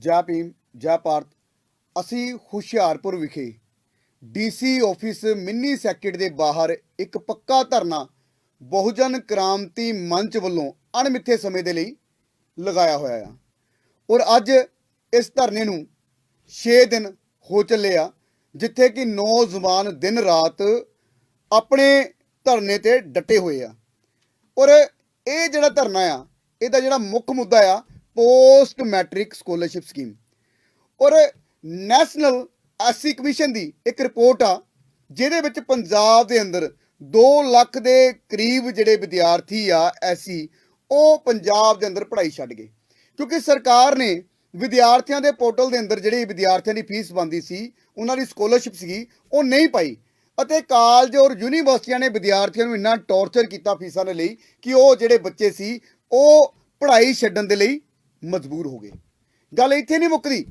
ਜੈ ਭੀਮ, ਜੈ ਭਾਰਤ। ਅਸੀਂ ਹੁਸ਼ਿਆਰਪੁਰ ਵਿਖੇ ਡੀਸੀ ਆਫਿਸ ਮਿੰਨੀ ਸੈਕਟਰੀ ਦੇ ਬਾਹਰ ਇੱਕ ਪੱਕਾ ਧਰਨਾ ਬਹੁਜਨ ਕ੍ਰਾਂਤੀ ਮੰਚ ਵੱਲੋਂ ਅਣਮਿੱਥੇ ਸਮੇਂ ਦੇ ਲਈ ਲਗਾਇਆ ਹੋਇਆ ਆ। ਔਰ ਅੱਜ ਇਸ ਧਰਨੇ ਨੂੰ 6 ਦਿਨ ਹੋ ਚੱਲੇ ਆ, ਜਿੱਥੇ ਕਿ ਨੌਜਵਾਨ ਦਿਨ ਰਾਤ ਆਪਣੇ ਧਰਨੇ ਤੇ ਡਟੇ ਹੋਏ ਆ। ਔਰ ਇਹ ਜਿਹੜਾ ਧਰਨਾ ਆ, ਇਹਦਾ ਜਿਹੜਾ ਮੁੱਖ ਮੁੱਦਾ ਆ ਪੋਸਟ ਮੈਟ੍ਰਿਕ ਸਕਾਲਰਸ਼ਿਪ ਸਕੀਮ ਔਰ ਨੈਸ਼ਨਲ ਐਸਸੀ ਕਮਿਸ਼ਨ ਦੀ ਇੱਕ ਰਿਪੋਰਟ ਆ, ਜਿਹਦੇ ਵਿੱਚ ਪੰਜਾਬ ਦੇ ਅੰਦਰ 2 ਲੱਖ ਦੇ ਕਰੀਬ ਜਿਹੜੇ ਵਿਦਿਆਰਥੀ ਆ ਐਸੀ ਉਹ ਪੰਜਾਬ ਦੇ ਅੰਦਰ ਪੜ੍ਹਾਈ ਛੱਡ ਗਏ। ਕਿਉਂਕਿ ਸਰਕਾਰ ਨੇ ਵਿਦਿਆਰਥੀਆਂ ਦੇ ਪੋਰਟਲ ਦੇ ਅੰਦਰ ਜਿਹੜੀ ਵਿਦਿਆਰਥੀਆਂ ਦੀ ਫੀਸ ਬੰਦੀ ਸੀ, ਉਹਨਾਂ ਦੀ ਸਕਾਲਰਸ਼ਿਪ ਸੀਗੀ, ਉਹ ਨਹੀਂ ਪਾਈ। ਅਤੇ ਕਾਲਜ ਔਰ ਯੂਨੀਵਰਸਿਟੀਆਂ ਨੇ ਵਿਦਿਆਰਥੀਆਂ ਨੂੰ ਇੰਨਾ ਟੌਰਚਰ ਕੀਤਾ ਫੀਸਾਂ ਦੇ ਲਈ ਕਿ ਉਹ ਜਿਹੜੇ ਬੱਚੇ ਸੀ, ਉਹ ਪੜ੍ਹਾਈ ਛੱਡਣ ਦੇ ਲਈ ਮਜਬੂਰ ਹੋ ਗਏ। ਗੱਲ ਇੱਥੇ ਨਹੀਂ ਮੁੱਕਦੀ।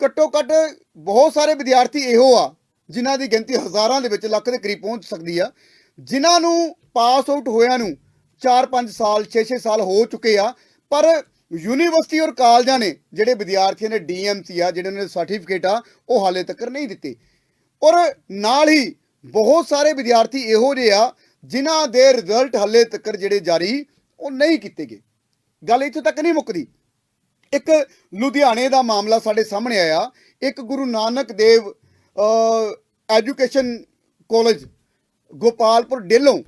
ਘੱਟੋ ਘੱਟ ਬਹੁਤ ਸਾਰੇ ਵਿਦਿਆਰਥੀ ਇਹੋ ਆ, ਜਿਨ੍ਹਾਂ ਦੀ ਗਿਣਤੀ ਹਜ਼ਾਰਾਂ ਦੇ ਵਿੱਚ ਲੱਖ ਦੇ ਕਰੀਬ ਪਹੁੰਚ ਸਕਦੀ ਆ, ਜਿਨ੍ਹਾਂ ਨੂੰ ਪਾਸ ਆਊਟ ਹੋਇਆਂ ਨੂੰ 4-5 ਸਾਲ 6-6 ਸਾਲ ਹੋ ਚੁੱਕੇ ਆ, ਪਰ ਯੂਨੀਵਰਸਿਟੀ ਔਰ ਕਾਲਜਾਂ ਨੇ ਜਿਹੜੇ ਵਿਦਿਆਰਥੀਆਂ ਨੇ ਡੀਐਮਸੀ ਆ, ਜਿਹੜੇ ਉਹਨਾਂ ਦੇ ਸਰਟੀਫਿਕੇਟ ਆ, ਉਹ ਹਾਲੇ ਤੱਕ ਨਹੀਂ ਦਿੱਤੇ। ਔਰ ਨਾਲ ਹੀ ਬਹੁਤ ਸਾਰੇ ਵਿਦਿਆਰਥੀ ਇਹੋ ਜਿਹੇ ਆ, ਜਿਨ੍ਹਾਂ ਦੇ ਰਿਜ਼ਲਟ ਹਾਲੇ ਤੱਕ ਜਿਹੜੇ ਜਾਰੀ, ਉਹ ਨਹੀਂ ਕੀਤੇ ਗਏ। ਗੱਲ ਇੱਥੇ ਤੱਕ ਨਹੀਂ ਮੁੱਕਦੀ। ਇੱਕ ਲੁਧਿਆਣੇ ਦਾ ਮਾਮਲਾ ਸਾਡੇ ਸਾਹਮਣੇ ਆਇਆ। ਇੱਕ ਗੁਰੂ ਨਾਨਕ ਦੇਵ ਐਜੂਕੇਸ਼ਨ ਕਾਲਜ, ਗੋਪਾਲਪੁਰ ਡੇਲੋਂ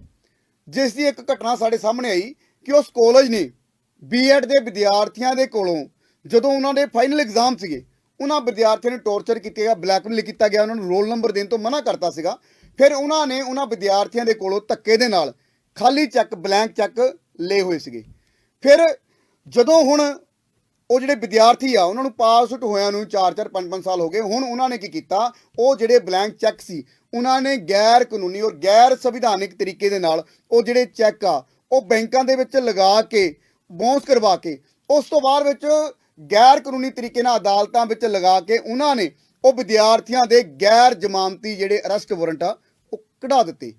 ਜਿਸ ਦੀ ਇੱਕ ਘਟਨਾ ਸਾਡੇ ਸਾਹਮਣੇ ਆਈ ਕਿ ਉਸ ਕਾਲਜ ਨੇ ਬੀਐਡ ਦੇ ਵਿਦਿਆਰਥੀਆਂ ਦੇ ਕੋਲੋਂ ਜਦੋਂ ਉਹਨਾਂ ਦੇ ਫਾਈਨਲ ਐਗਜ਼ਾਮ ਸੀਗੇ, ਉਹਨਾਂ ਵਿਦਿਆਰਥੀਆਂ ਨੂੰ ਟੌਰਚਰ ਕੀਤਾ ਗਿਆ ਬਲੈਕਮੇਲ ਕੀਤਾ ਗਿਆ, ਉਹਨਾਂ ਨੂੰ ਰੋਲ ਨੰਬਰ ਦੇਣ ਤੋਂ ਮਨਾ ਕਰਤਾ ਸੀਗਾ। ਫਿਰ ਉਹਨਾਂ ਨੇ ਉਹਨਾਂ ਵਿਦਿਆਰਥੀਆਂ ਦੇ ਕੋਲੋਂ ਧੱਕੇ ਦੇ ਨਾਲ ਖਾਲੀ ਚੈੱਕ ਬਲੈਂਕ ਚੈੱਕ ਲਏ ਹੋਏ ਸੀਗੇ। ਫਿਰ ਜਦੋਂ ਹੁਣ ਉਹ ਜਿਹੜੇ ਵਿਦਿਆਰਥੀ ਆ, ਉਹਨਾਂ ਨੂੰ ਪਾਸ ਆਊਟ ਹੋਇਆਂ ਨੂੰ 4-4 5-5 ਸਾਲ ਹੋ ਗਏ। ਹੁਣ ਉਹਨਾਂ ਨੇ ਕੀ ਕੀਤਾ? ਉਹ ਜਿਹੜੇ ਬਲੈਂਕ ਚੈੱਕ ਸੀ, ਉਹਨਾਂ ਨੇ ਗੈਰ ਕਾਨੂੰਨੀ ਔਰ ਗੈਰ ਸੰਵਿਧਾਨਿਕ ਤਰੀਕੇ ਦੇ ਨਾਲ ਉਹ ਜਿਹੜੇ ਚੈੱਕ ਆ, ਉਹ ਬੈਂਕਾਂ ਦੇ ਵਿੱਚ ਲਗਾ ਕੇ ਬਾਉਂਸ ਕਰਵਾ ਕੇ, ਉਸ ਤੋਂ ਬਾਅਦ ਵਿੱਚ ਗੈਰ ਕਾਨੂੰਨੀ ਤਰੀਕੇ ਨਾਲ ਅਦਾਲਤਾਂ ਵਿੱਚ ਲਗਾ ਕੇ ਉਹਨਾਂ ਨੇ ਉਹ ਵਿਦਿਆਰਥੀਆਂ ਦੇ ਗੈਰ ਜ਼ਮਾਨਤੀ ਜਿਹੜੇ ਅਰੈਸਟ ਵਾਰੰਟ ਆ, ਉਹ ਕਢਾ ਦਿੱਤੇ।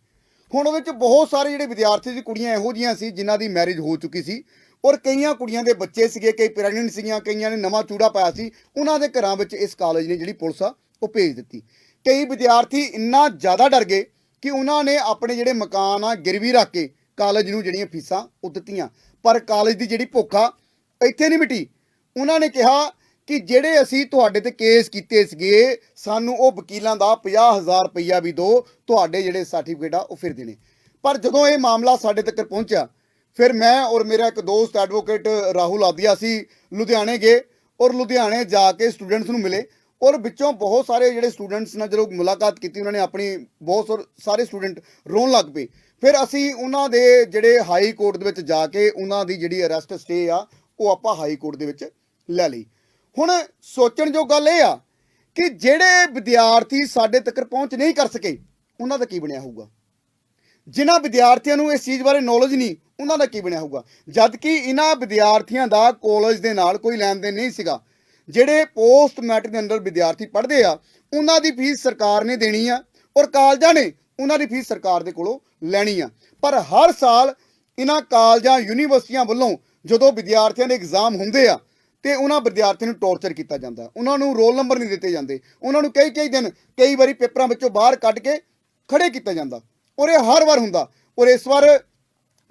ਹੁਣ ਉਹਦੇ ਵਿੱਚ ਬਹੁਤ ਸਾਰੇ ਜਿਹੜੇ ਵਿਦਿਆਰਥੀ ਸੀ, ਕੁੜੀਆਂ ਇਹੋ ਜੀਆਂ ਸੀ ਜਿਨ੍ਹਾਂ ਦੀ ਮੈਰਿਜ ਹੋ ਚੁੱਕੀ ਸੀ। ਔਰ ਕਈਆਂ ਕੁੜੀਆਂ ਦੇ ਬੱਚੇ ਸੀਗੇ, ਕਈ ਪ੍ਰੈਗਨੈਂਟ ਸੀਗੀਆਂ, ਕਈਆਂ ਨੇ ਨਵਾਂ ਚੂੜਾ ਪਾਇਆ ਸੀ, ਉਹਨਾਂ ਦੇ ਘਰਾਂ ਵਿੱਚ ਇਸ ਕਾਲਜ ਨੇ ਜਿਹੜੀ ਪੁਲਿਸ ਆ, ਉਹ ਭੇਜ ਦਿੱਤੀ। ਕਈ ਵਿਦਿਆਰਥੀ ਇੰਨਾ ਜ਼ਿਆਦਾ ਡਰ ਗਏ ਕਿ ਉਹਨਾਂ ਨੇ ਆਪਣੇ ਜਿਹੜੇ ਮਕਾਨ ਆ ਗਿਰਵੀ ਰੱਖ ਕੇ ਕਾਲਜ ਨੂੰ ਜਿਹੜੀਆਂ ਫੀਸਾਂ ਉਹ ਦਿੱਤੀਆਂ। ਪਰ ਕਾਲਜ ਦੀ ਜਿਹੜੀ ਭੁੱਖ ਆ, ਇੱਥੇ ਨਹੀਂ ਮਿਟੀ। ਉਹਨਾਂ ਨੇ ਕਿਹਾ ਕਿ ਜਿਹੜੇ ਅਸੀਂ ਤੁਹਾਡੇ ਤੇ ਕੇਸ ਕੀਤੇ ਸੀਗੇ, ਸਾਨੂੰ ਉਹ ਵਕੀਲਾਂ ਦਾ 50000 ਰੁਪਈਆ ਵੀ ਦਿਓ, ਤੁਹਾਡੇ ਜਿਹੜੇ ਸਰਟੀਫਿਕੇਟ ਆ, ਉਹ ਫਿਰ ਦੇਣੇ। ਪਰ ਜਦੋਂ ਇਹ ਮਾਮਲਾ ਸਾਡੇ ਤੱਕ ਪਹੁੰਚਿਆ ਫਿਰ ਮੈਂ ਔਰ ਮੇਰਾ ਇੱਕ ਦੋਸਤ ਐਡਵੋਕੇਟ ਰਾਹੁਲ ਆਦੀਆ ਸੀ ਲੁਧਿਆਣੇ ਗਏ ਔਰ ਲੁਧਿਆਣੇ ਜਾ ਕੇ ਸਟੂਡੈਂਟਸ ਨੂੰ ਮਿਲੇ ਔਰ ਵਿੱਚੋਂ ਬਹੁਤ ਸਾਰੇ ਜਿਹੜੇ ਸਟੂਡੈਂਟਸ ਨਾਲ ਜਦੋਂ ਮੁਲਾਕਾਤ ਕੀਤੀ, ਉਹਨਾਂ ਨੇ ਆਪਣੀ ਬਹੁਤ ਸਾਰ- ਸਾਰੇ ਸਟੂਡੈਂਟ ਰੋਣ ਲੱਗ ਪਏ। ਫਿਰ ਅਸੀਂ ਉਹਨਾਂ ਦੇ ਜਿਹੜੇ ਹਾਈ ਕੋਰਟ ਦੇ ਵਿੱਚ ਜਾ ਕੇ ਉਹਨਾਂ ਦੀ ਜਿਹੜੀ ਅਰੈਸਟ ਸਟੇ ਆ, ਉਹ ਆਪਾਂ ਹਾਈ ਕੋਰਟ ਦੇ ਵਿੱਚ ਲੈ ਲਈ। ਹੁਣ ਸੋਚਣ ਜੋ ਗੱਲ ਇਹ ਆ ਕਿ ਜਿਹੜੇ ਵਿਦਿਆਰਥੀ ਸਾਡੇ ਤੱਕ ਪਹੁੰਚ ਨਹੀਂ ਕਰ ਸਕੇ, ਉਹਨਾਂ ਦਾ ਕੀ ਬਣਿਆ ਹੋਊਗਾ? ਜਿਨ੍ਹਾਂ ਵਿਦਿਆਰਥੀਆਂ ਨੂੰ ਇਸ ਚੀਜ਼ ਬਾਰੇ ਨੌਲੇਜ ਨਹੀਂ, ਉਹਨਾਂ ਦਾ ਕੀ ਬਣਿਆ ਹੋਊਗਾ? ਜਦ ਕਿ ਇਹਨਾਂ ਵਿਦਿਆਰਥੀਆਂ ਦਾ ਕਾਲਜ ਦੇ ਨਾਲ ਕੋਈ ਲੈਣ ਦੇਣ ਨਹੀਂ ਸੀਗਾ, ਜਿਹੜੇ ਪੋਸਟ ਮੈਟ੍ਰਿਕ ਦੇ ਅੰਦਰ ਵਿਦਿਆਰਥੀ ਪੜ੍ਹਦੇ ਆ, ਉਹਨਾਂ ਦੀ ਫੀਸ ਸਰਕਾਰ ਨੇ ਦੇਣੀ ਆ ਔਰ ਕਾਲਜਾਂ ਨੇ ਉਹਨਾਂ ਦੀ ਫੀਸ ਸਰਕਾਰ ਦੇ ਕੋਲੋਂ ਲੈਣੀ ਆ। ਪਰ ਹਰ ਸਾਲ ਇਹਨਾਂ ਕਾਲਜਾਂ, ਯੂਨੀਵਰਸਿਟੀਆਂ ਵੱਲੋਂ ਜਦੋਂ ਵਿਦਿਆਰਥੀਆਂ ਦੇ ਐਗਜ਼ਾਮ ਹੁੰਦੇ ਆ, ਤੇ ਉਹਨਾਂ ਵਿਦਿਆਰਥੀਆਂ ਨੂੰ ਟੌਰਚਰ ਕੀਤਾ ਜਾਂਦਾ। ਉਹਨਾਂ ਨੂੰ ਰੋਲ ਨੰਬਰ ਨਹੀਂ ਦਿੱਤੇ ਜਾਂਦੇ। ਉਹਨਾਂ ਨੂੰ ਕਈ ਕਈ ਦਿਨ ਕਈ ਵਾਰੀ ਪੇਪਰਾਂ ਵਿੱਚੋਂ ਬਾਹਰ ਕੱਢ ਕੇ ਖੜੇ ਕੀਤਾ ਜਾਂਦਾ। ਔਰ ਇਹ ਹਰ ਵਾਰ ਹੁੰਦਾ। ਔਰ ਇਸ ਵਾਰ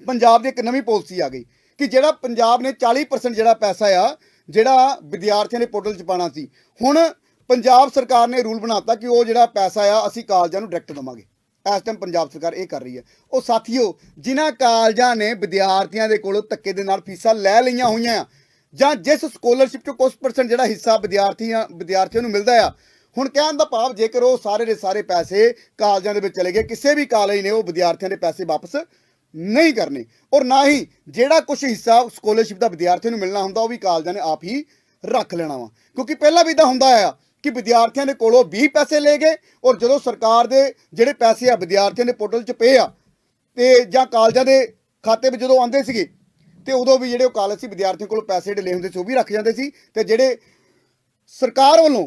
ਪੰਜਾਬ ਦੀ ਇੱਕ ਨਵੀਂ ਪਾਲਿਸੀ ਆ ਗਈ ਕਿ ਜਿਹੜਾ ਪੰਜਾਬ ਨੇ 40% ਜਿਹੜਾ ਪੈਸਾ ਆ, ਜਿਹੜਾ ਵਿਦਿਆਰਥੀਆਂ ਦੇ ਪੋਰਟਲ 'ਚ ਪਾਣਾ ਸੀ। ਹੁਣ ਪੰਜਾਬ ਸਰਕਾਰ ਨੇ ਰੂਲ ਬਣਾਤਾ ਕਿ ਉਹ ਜਿਹੜਾ ਪੈਸਾ ਆ, ਅਸੀਂ ਕਾਲਜਾਂ ਨੂੰ ਡਾਇਰੈਕਟ ਦਵਾਂਗੇ। ਇਸ ਟਾਈਮ ਪੰਜਾਬ ਸਰਕਾਰ ਇਹ ਕਰ ਰਹੀ ਹੈ। ਉਹ ਸਾਥੀਓ, ਜਿਨ੍ਹਾਂ ਕਾਲਜਾਂ ਨੇ ਵਿਦਿਆਰਥੀਆਂ ਦੇ ਕੋਲੋਂ ਧੱਕੇ ਦੇ ਨਾਲ ਫੀਸਾਂ ਲੈ ਲਈਆਂ ਹੋਈਆਂ ਆ ਜਾਂ ਜਿਸ ਸਕਾਲਰਸ਼ਿਪ ਚੋਂ ਕੁਝ ਪਰਸੈਂਟ ਜਿਹੜਾ ਹਿੱਸਾ ਵਿਦਿਆਰਥੀਆਂ ਵਿਦਿਆਰਥੀਆਂ ਨੂੰ ਮਿਲਦਾ ਆ ਹੁਣ ਕਹਿਣ ਦਾ ਭਾਵ ਜੇਕਰ ਉਹ ਸਾਰੇ ਦੇ ਸਾਰੇ ਪੈਸੇ ਕਾਲਜਾਂ ਦੇ ਵਿੱਚ ਚਲੇ ਗਏ, ਕਿਸੇ ਵੀ ਕਾਲਜ ਨੇ ਉਹ ਵਿਦਿਆਰਥੀਆਂ ਦੇ ਪੈਸੇ ਵਾਪਸ ਨਹੀਂ ਕਰਨੇ। ਔਰ ਨਾ ਹੀ ਜਿਹੜਾ ਕੁਝ ਹਿੱਸਾ ਸਕਾਲਰਸ਼ਿਪ ਦਾ ਵਿਦਿਆਰਥੀਆਂ ਨੂੰ ਮਿਲਣਾ ਹੁੰਦਾ, ਉਹ ਵੀ ਕਾਲਜਾਂ ਨੇ ਆਪ ਹੀ ਰੱਖ ਲੈਣਾ ਵਾ। ਕਿਉਂਕਿ ਪਹਿਲਾਂ ਵੀ ਤਾਂ ਹੁੰਦਾ ਆ ਕਿ ਵਿਦਿਆਰਥੀਆਂ ਦੇ ਕੋਲੋਂ 20 ਪੈਸੇ ਲੈ ਗਏ ਔਰ ਜਦੋਂ ਸਰਕਾਰ ਦੇ ਜਿਹੜੇ ਪੈਸੇ ਆ ਵਿਦਿਆਰਥੀਆਂ ਦੇ ਪੋਰਟਲ 'ਚ ਪਏ ਆ, ਤੇ ਜਾਂ ਕਾਲਜਾਂ ਦੇ ਖਾਤੇ ਵਿੱਚ ਜਦੋਂ ਆਉਂਦੇ ਸੀਗੇ, ਤੇ ਉਦੋਂ ਵੀ ਜਿਹੜੇ ਉਹ ਕਾਲਜ ਸੀ, ਵਿਦਿਆਰਥੀਆਂ ਕੋਲੋਂ ਪੈਸੇ ਢਲੇ ਹੁੰਦੇ ਸੀ, ਉਹ ਵੀ ਰੱਖ ਜਾਂਦੇ ਸੀ। ਤੇ ਜਿਹੜੇ ਸਰਕਾਰ ਵੱਲੋਂ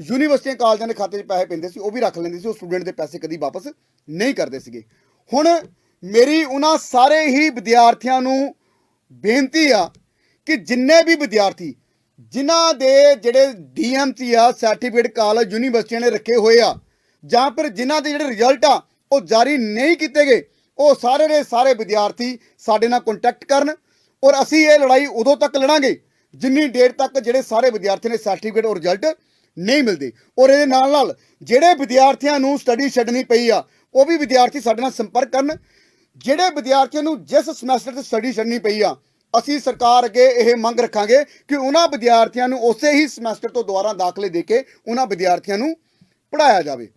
ਯੂਨੀਵਰਸਿਟੀਆਂ ਕਾਲਜਾਂ ਦੇ ਖਾਤੇ 'ਚ ਪੈਸੇ ਪੈਂਦੇ ਸੀ, ਉਹ ਵੀ ਰੱਖ ਲੈਂਦੇ ਸੀ, ਉਹ ਸਟੂਡੈਂਟ ਦੇ ਪੈਸੇ ਕਦੀ ਵਾਪਸ ਨਹੀਂ ਕਰਦੇ ਸੀਗੇ। ਹੁਣ ਮੇਰੀ ਉਹਨਾਂ ਸਾਰੇ ਹੀ ਵਿਦਿਆਰਥੀਆਂ ਨੂੰ ਬੇਨਤੀ ਆ ਕਿ ਜਿੰਨੇ ਵੀ ਵਿਦਿਆਰਥੀ, ਜਿਨ੍ਹਾਂ ਦੇ ਜਿਹੜੇ ਡੀਐਮਸੀ ਆ, ਸਰਟੀਫਿਕੇਟ ਕਾਲਜ, ਯੂਨੀਵਰਸਿਟੀਆਂ ਨੇ ਰੱਖੇ ਹੋਏ ਆ, ਜਾਂ ਫਿਰ ਜਿਨ੍ਹਾਂ ਦੇ ਜਿਹੜੇ ਰਿਜ਼ਲਟ ਆ, ਉਹ ਜਾਰੀ ਨਹੀਂ ਕੀਤੇ ਗਏ, ਉਹ ਸਾਰੇ ਦੇ ਸਾਰੇ ਵਿਦਿਆਰਥੀ ਸਾਡੇ ਨਾਲ ਕੰਟੈਕਟ ਕਰਨ ਔਰ ਅਸੀਂ ਇਹ ਲੜਾਈ ਉਦੋਂ ਤੱਕ ਲੜਾਂਗੇ ਜਿੰਨੀ ਦੇਰ ਤੱਕ ਜਿਹੜੇ ਸਾਰੇ ਵਿਦਿਆਰਥੀਆਂ ਨੇ ਸਰਟੀਫਿਕੇਟ ਔਰ ਰਿਜ਼ਲਟ ਨਹੀਂ ਮਿਲਦੇ। ਔਰ ਇਹਦੇ ਨਾਲ ਨਾਲ ਜਿਹੜੇ ਵਿਦਿਆਰਥੀਆਂ ਨੂੰ ਸਟੱਡੀ ਛੱਡਣੀ ਪਈ ਆ, ਉਹ ਵੀ ਵਿਦਿਆਰਥੀ ਸਾਡੇ ਨਾਲ ਸੰਪਰਕ ਕਰਨ। ਜਿਹੜੇ ਵਿਦਿਆਰਥੀਆਂ ਨੂੰ ਜਿਸ ਸਮੈਸਟਰ 'ਚ ਸਟੱਡੀ ਛੱਡਣੀ ਪਈ ਆ, ਅਸੀਂ ਸਰਕਾਰ ਅੱਗੇ ਇਹ ਮੰਗ ਰੱਖਾਂਗੇ ਕਿ ਉਹਨਾਂ ਵਿਦਿਆਰਥੀਆਂ ਨੂੰ ਉਸੇ ਹੀ ਸਮੈਸਟਰ ਤੋਂ ਦੁਬਾਰਾ ਦਾਖਲੇ ਦੇ ਕੇ ਉਹਨਾਂ ਵਿਦਿਆਰਥੀਆਂ ਨੂੰ ਪੜਾਇਆ ਜਾਵੇ।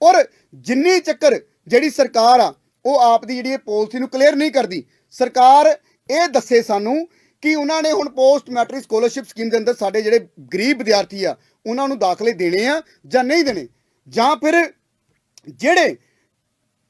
ਔਰ ਜਿੰਨੀ ਚੱਕਰ ਜਿਹੜੀ ਸਰਕਾਰ ਆ, ਉਹ ਆਪ ਦੀ ਜਿਹੜੀ ਇਹ ਪਾਲਿਸੀ ਨੂੰ ਕਲੀਅਰ ਨਹੀਂ ਕਰਦੀ, ਸਰਕਾਰ ਇਹ ਦੱਸੇ ਸਾਨੂੰ ਕਿ ਉਹਨਾਂ ਨੇ ਹੁਣ ਪੋਸਟ ਮੈਟ੍ਰਿਕ ਸਕਾਲਰਸ਼ਿਪ ਸਕੀਮ ਦੇ ਅੰਦਰ ਸਾਡੇ ਜਿਹੜੇ ਗਰੀਬ ਵਿਦਿਆਰਥੀ ਆ, ਉਹਨਾਂ ਨੂੰ ਦਾਖਲੇ ਦੇਣੇ ਆ ਜਾਂ ਨਹੀਂ ਦੇਣੇ? ਜਾਂ ਫਿਰ ਜਿਹੜੇ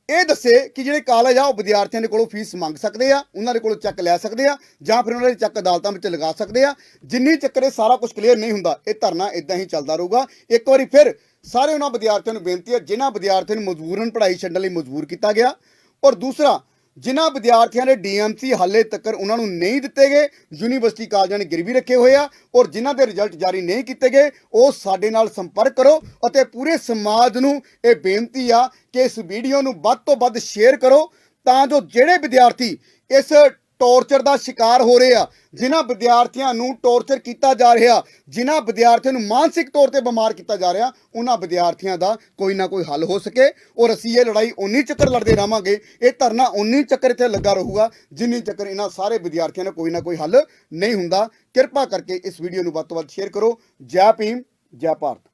ਇਹ ਦੱਸੇ ਕਿ ਜਿਹੜੇ ਕਾਲਜ ਆ, ਉਹ ਵਿਦਿਆਰਥੀਆਂ ਦੇ ਕੋਲੋਂ ਫੀਸ ਮੰਗ ਸਕਦੇ ਆ, ਉਹਨਾਂ ਦੇ ਕੋਲੋਂ ਚੈੱਕ ਲੈ ਸਕਦੇ ਆ, ਜਾਂ ਫਿਰ ਉਹਨਾਂ ਦੇ ਚੈੱਕ ਅਦਾਲਤਾਂ ਵਿੱਚ ਲਗਾ ਸਕਦੇ ਆ। ਜਿੰਨੀ ਚੱਕਰ ਇਹ ਸਾਰਾ ਕੁਝ ਕਲੀਅਰ ਨਹੀਂ ਹੁੰਦਾ, ਇਹ ਧਰਨਾ ਇਦਾਂ ਹੀ ਚੱਲਦਾ ਰਹੂਗਾ। ਇੱਕ ਵਾਰੀ ਫਿਰ ਸਾਰੇ ਉਹਨਾਂ ਵਿਦਿਆਰਥੀਆਂ ਨੂੰ ਬੇਨਤੀ ਹੈ ਜਿਨ੍ਹਾਂ ਵਿਦਿਆਰਥੀਆਂ ਨੂੰ ਮਜਬੂਰਨ ਪੜ੍ਹਾਈ ਛੱਡਣ ਲਈ ਮਜਬੂਰ ਕੀਤਾ ਗਿਆ। ਔਰ ਦੂਸਰਾ ਜਿਨ੍ਹਾਂ ਵਿਦਿਆਰਥੀਆਂ ਦੇ ਡੀਐਮਸੀ ਹਾਲੇ ਤੱਕ ਉਹਨਾਂ ਨੂੰ ਨਹੀਂ ਦਿੱਤੇ ਗਏ, ਯੂਨੀਵਰਸਿਟੀ ਕਾਲਜਾਂ ਨੇ ਗਿਰਵੀ ਰੱਖੇ ਹੋਏ ਆ ਔਰ ਜਿਨ੍ਹਾਂ ਦੇ ਰਿਜ਼ਲਟ ਜਾਰੀ ਨਹੀਂ ਕੀਤੇ ਗਏ, ਉਹ ਸਾਡੇ ਨਾਲ ਸੰਪਰਕ ਕਰੋ ਅਤੇ ਪੂਰੇ ਸਮਾਜ ਨੂੰ ਇਹ ਬੇਨਤੀ ਆ ਕਿ ਇਸ ਵੀਡੀਓ ਨੂੰ ਵੱਧ ਤੋਂ ਵੱਧ ਸ਼ੇਅਰ ਕਰੋ ਤਾਂ ਜੋ ਜਿਹੜੇ ਵਿਦਿਆਰਥੀ ਇਸ ਟੌਰਚਰ ਦਾ ਸ਼ਿਕਾਰ ਹੋ ਰਹੇ ਆ। ਜਿਨ੍ਹਾਂ ਵਿਦਿਆਰਥੀਆਂ ਨੂੰ ਟੌਰਚਰ ਕੀਤਾ ਜਾ ਰਿਹਾ, ਜਿਨ੍ਹਾਂ ਵਿਦਿਆਰਥੀਆਂ ਨੂੰ ਮਾਨਸਿਕ ਤੌਰ ਤੇ ਬਿਮਾਰ ਕੀਤਾ ਜਾ ਰਿਹਾ, ਉਹਨਾਂ ਵਿਦਿਆਰਥੀਆਂ ਦਾ ਕੋਈ ਨਾ ਕੋਈ ਹੱਲ ਹੋ ਸਕੇ ਔਰ ਅਸੀਂ ਇਹ ਲੜਾਈ ਉਨੀ ਚੱਕਰ ਲੜਦੇ ਰਹਾਂਗੇ, ਇਹ ਧਰਨਾ ਉਨੀ ਚੱਕਰ ਇੱਥੇ ਲੱਗਾ ਰਹੂਗਾ, ਜਿੰਨੀ ਚੱਕਰ ਇਹਨਾਂ ਸਾਰੇ ਵਿਦਿਆਰਥੀਆਂ ਦਾ ਕੋਈ ਨਾ ਕੋਈ ਹੱਲ ਨਹੀਂ ਹੁੰਦਾ। ਕਿਰਪਾ ਕਰਕੇ ਇਸ ਵੀਡੀਓ ਨੂੰ ਵੱਧ ਤੋਂ ਵੱਧ ਸ਼ੇਅਰ ਕਰੋ। ਜੈ ਭੀਮ, ਜੈ ਭਾਰਤ।